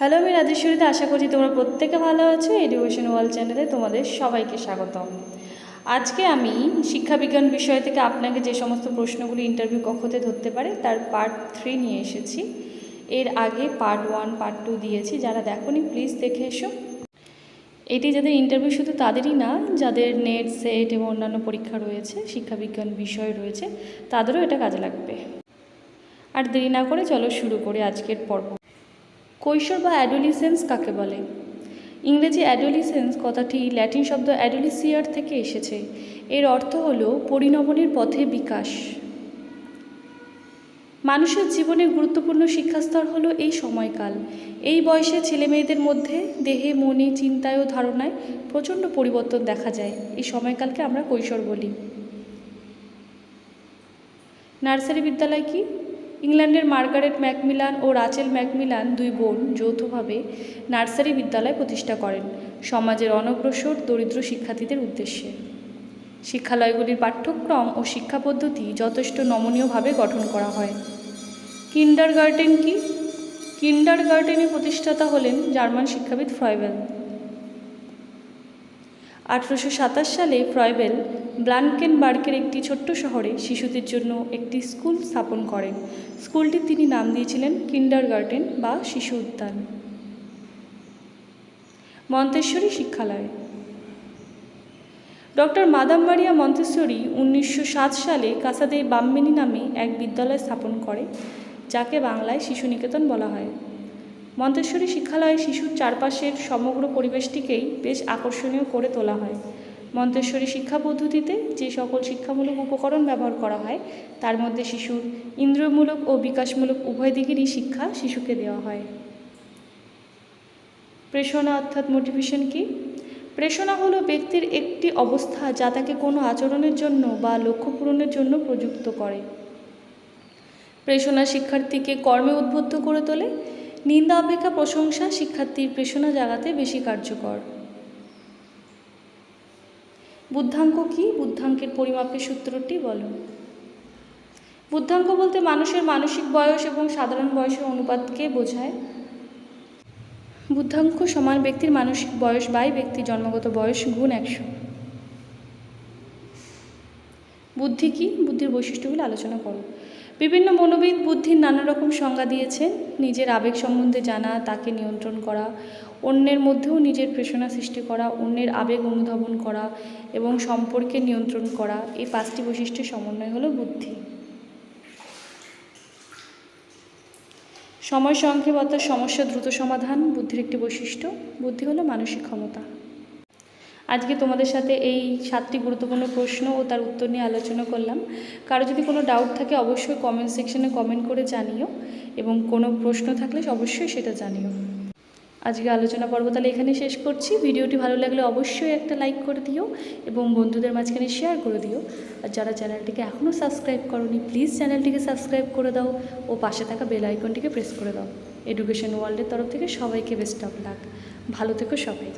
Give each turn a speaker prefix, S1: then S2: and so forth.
S1: Hello আমি রাজেশ্বরীতে আশা করছি তোমরা প্রত্যেকে ভালো আছো। এডুকেশন ওয়ার্ল্ড চ্যানেলে তোমাদের সবাইকে স্বাগতম। আজকে আমি শিক্ষাবিজ্ঞান বিষয় থেকে আপনাকে যে সমস্ত প্রশ্নগুলি ইন্টারভিউ কক্ষতে ধরতে পারে, তার পার্ট থ্রি নিয়ে এসেছি। এর আগে পার্ট ওয়ান পার্ট টু দিয়েছি। যারা দেখোনি প্লিজ দেখে এসো। এটি যাদের ইন্টারভিউ শুধু তাদেরই না, যাদের নেট সেট এবং অন্যান্য পরীক্ষা রয়েছে, শিক্ষাবিজ্ঞান বিষয় রয়েছে, তাদেরও এটা কাজে লাগবে। আর দেরি না করে চলো শুরু করি আজকের পর্ব। কৈশোর বা অ্যাডোলিসেন্স কাকে বলে? ইংরেজি অ্যাডোলিসেন্স কথাটি ল্যাটিন শব্দ অ্যাডোলিসিয়ার থেকে এসেছে। এর অর্থ হল পরিণমনের পথে বিকাশ। মানুষের জীবনের গুরুত্বপূর্ণ শিক্ষাস্তর হলো এই সময়কাল। এই বয়সে ছেলে মেয়েদের মধ্যে দেহে, মনে, চিন্তায় ও ধারণায় প্রচণ্ড পরিবর্তন দেখা যায়। এই সময়কালকে আমরা কৈশোর বলি। নার্সারি বিদ্যালয় কি? ইংল্যান্ডের মার্গারেট ম্যাকমিলান ও রাচেল ম্যাকমিলান দুই বোন যৌথভাবে নার্সারি বিদ্যালয় প্রতিষ্ঠা করেন, সমাজের অনগ্রসর দরিদ্র শিক্ষার্থীদের উদ্দেশ্যে। শিক্ষালয়গুলির পাঠ্যক্রম ও শিক্ষা পদ্ধতি যথেষ্ট নমনীয়ভাবে গঠন করা হয়। কিন্ডার গার্ডেন কি? কিন্ডার গার্ডেনের প্রতিষ্ঠাতা হলেন জার্মান শিক্ষাবিদ ফ্রয়বেল। আঠেরোশো সাতাশ সালে ফ্রয়বেল ব্লানকেনবার্গের একটি ছোট্ট শহরে শিশুদের জন্য একটি স্কুল স্থাপন করেন। স্কুলটির তিনি নাম দিয়েছিলেন কিন্ডার গার্ডেন বা শিশু উদ্যান। মন্তেশ্বরী শিক্ষালয়। ডক্টর মাদাম মারিয়া মন্তেশ্বরী উনিশশো সাত সালে কাসাদে বাম্মিনী নামে এক বিদ্যালয় স্থাপন করে, যাকে বাংলায় শিশু নিকেতন বলা হয়। মন্তেশ্বরী শিক্ষালয়ে শিশুর চারপাশের সমগ্র পরিবেশটিকেই বেশ আকর্ষণীয় করে তোলা হয়। মন্তেশ্বরী শিক্ষা পদ্ধতিতে যে সকল শিক্ষামূলক উপকরণ ব্যবহার করা হয়, তার মধ্যে শিশুর ইন্দ্রিয়মূলক ও বিকাশমূলক উভয় দিকেরই শিক্ষা শিশুকে দেওয়া হয়। প্রেষণা অর্থাৎ মোটিভেশন কি? প্রেষণা হলো ব্যক্তির একটি অবস্থা যা তাকে কোনো আচরণের জন্য বা লক্ষ্য পূরণের জন্য প্রযুক্ত করে। প্রেষণা শিক্ষার্থীকে কর্মে উদ্বুদ্ধ করে তোলে নিন্দা, অপেক্ষা, প্রশংসা শিক্ষার্থীর প্রেষণা জাগাতে বেশি কার্যকর। বুদ্ধাঙ্ক কি? বুদ্ধাঙ্কের পরিমাপের সূত্রটি বলো। বুদ্ধাঙ্ক বলতে মানুষের মানসিক বয়স এবং সাধারণ বয়সের অনুপাতকে বোঝায়। বুদ্ধাঙ্ক সমান ব্যক্তির মানসিক বয়স বাই ব্যক্তির জন্মগত বয়স গুণ একশো। বুদ্ধি কি? বুদ্ধির বৈশিষ্ট্যগুলি আলোচনা করো। বিভিন্ন মনোবিদ বুদ্ধির নানা রকম সংজ্ঞা দিয়েছেন নিজের আবেগ সম্বন্ধে জানা, তাকে নিয়ন্ত্রণ করা, অন্যের মধ্যেও নিজের প্রেষণা সৃষ্টি করা, অন্যের আবেগ অনুধাবন করা এবং সম্পর্কে নিয়ন্ত্রণ করা। এই পাঁচটি বৈশিষ্ট্যের সমন্বয় হলো বুদ্ধি। সময় সংক্ষেপতার সমস্যা দ্রুত সমাধান বুদ্ধির একটি বৈশিষ্ট্য। বুদ্ধি হলো মানসিক ক্ষমতা। আজকে তোমাদের সাথে এই সাতটি গুরুত্বপূর্ণ প্রশ্ন ও তার উত্তর নিয়ে আলোচনা করলাম। কারও যদি কোনো ডাউট থাকে, অবশ্যই কমেন্ট সেকশনে কমেন্ট করে জানিও এবং কোনো প্রশ্ন থাকলে অবশ্যই সেটা জানিও। আজকে আলোচনা পর্ব তাহলে এখানে শেষ করছি। ভিডিওটি ভালো লাগলে অবশ্যই একটা লাইক করে দিও এবং বন্ধুদের মাঝখানে শেয়ার করে দিও। আর যারা চ্যানেলটিকে এখনও সাবস্ক্রাইব করনি প্লিজ চ্যানেলটিকে সাবস্ক্রাইব করে দাও ও পাশে থাকা বেল আইকনটিকে প্রেস করে দাও। এডুকেশন ওয়ার্ল্ডের তরফ থেকে সবাইকে বেস্ট অফ লাক ভালো থেকো সবাই।